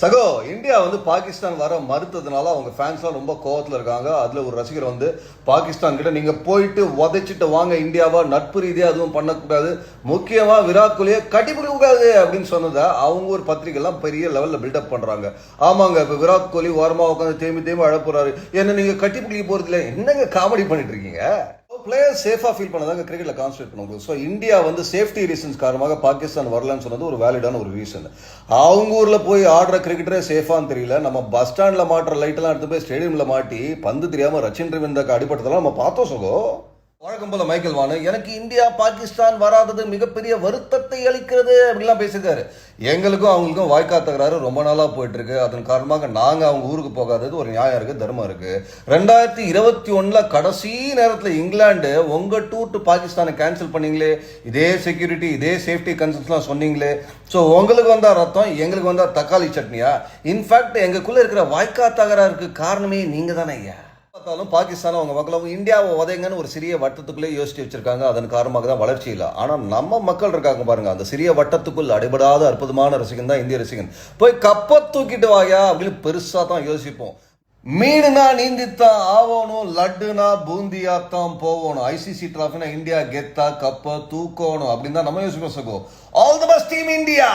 சகோ இந்தியா வந்து பாகிஸ்தான் வர மறுத்ததுனால அவங்க ஃபேன்ஸ்லாம் ரொம்ப கோவத்தில் இருக்காங்க. அதில் ஒரு ரசிகர் வந்து பாகிஸ்தான் கிட்ட நீங்கள் போயிட்டு உதைச்சிட்டு வாங்க இந்தியாவா நட்பு ரீதியாக அதுவும் பண்ணக்கூடாது. முக்கியமாக விராட் கோலியை கட்டிப்பிடிக்க கூடாது அப்படின்னு சொன்னதை அவங்க ஒரு பத்திரிகைலாம் பெரிய லெவலில் பில்டப் பண்ணுறாங்க ஆமாங்க இப்போ விராட் கோலி ஓரமாக உட்காந்து தேம்பி தேம்பி அழப்புறாரு போறாரு. என்ன நீங்க கட்டிப்பிடிக்க போறது என்னங்க காமெடி பண்ணிட்டு இருக்கீங்க? பிளேயர் சேஃபாக ஃபீல் பண்ணதாங்க கிரிக்கெட்ல கான்சன்ட்ரேட் பண்ணுவாங்க ஸோ இந்தியா வந்து சேஃப்டி ரீசன்ஸ் காரணமாக பாகிஸ்தான் வரலன்னு சொன்னது ஒரு வேலிடான ஒரு ரீசன் அவங்க ஊரில் போய் ஆடுற கிரிக்கெட்டரே சேஃபான்னு தெரியல. நம்ம பஸ் ஸ்டாண்டில் மாட்டுற லைட்டெல்லாம் எடுத்து போய் ஸ்டேடியமில் மாட்டி பந்து தெரியாமல் ரச்சின் ரவீந்திரக்கு அடிபட்டதெல்லாம் நம்ம பார்த்தோம் சுகம் வழக்கம் போல மைக்கேல் வானு எனக்கு இந்தியா பாகிஸ்தான் வராதது மிகப்பெரிய வருத்தத்தை அளிக்கிறது அப்படிலாம் பேசியிருக்காரு. எங்களுக்கும் அவங்களுக்கும் வாய்க்கா தகராறு ரொம்ப நாளாக போயிட்டு இருக்கு அதன் காரணமாக நாங்கள் அவங்க ஊருக்கு போகாதது ஒரு நியாயம் இருக்கு தர்மம் இருக்கு. ரெண்டாயிரத்தி இருபத்தி ஒன்றில் கடைசி நேரத்தில் இங்கிலாந்து உங்க டூர் டு பாகிஸ்தானை கேன்சல் பண்ணீங்களே. இதே செக்யூரிட்டி இதே சேஃப்டி கன்சர்ன்ஸ்லாம் சொன்னீங்களே. ஸோ உங்களுக்கு வந்தா ரத்தம் எங்களுக்கு வந்தா தக்காளி சட்னியா? இன்ஃபேக்ட் எங்களுக்குள்ளே இருக்கிற வாய்க்கா தகராறுக்கு காரணமே நீங்கள் தானே ஐயா? பார்த்தாலும் பாகிஸ்தான் அவங்க மக்களும் இந்தியாவை உதைங்கன்னு ஒரு சிறிய வட்டத்துக்குள்ளே யோசிச்சு வச்சிருக்காங்க. அதன் காரணமாக தான் வளர்ச்சி இல்லை. ஆனால் நம்ம மக்கள் இருக்காங்க பாருங்க. அந்த சிறிய வட்டத்துக்குள் அடிபடாத அற்புதமான ரசிகன் தான் இந்திய ரசிகன். போய் கப்பை தூக்கிட்டு வாயா அப்படின்னு பெருசா தான் யோசிப்போம். மீனுனா நீந்தித்தான் ஆகணும் லட்டுனா பூந்தியா தான் போகணும் ஐசிசி டிராஃபினா இந்தியா கெத்தா கப்பை தூக்கணும் அப்படின்னு தான் நம்ம யோசிப்போம் சகோ. All the best team India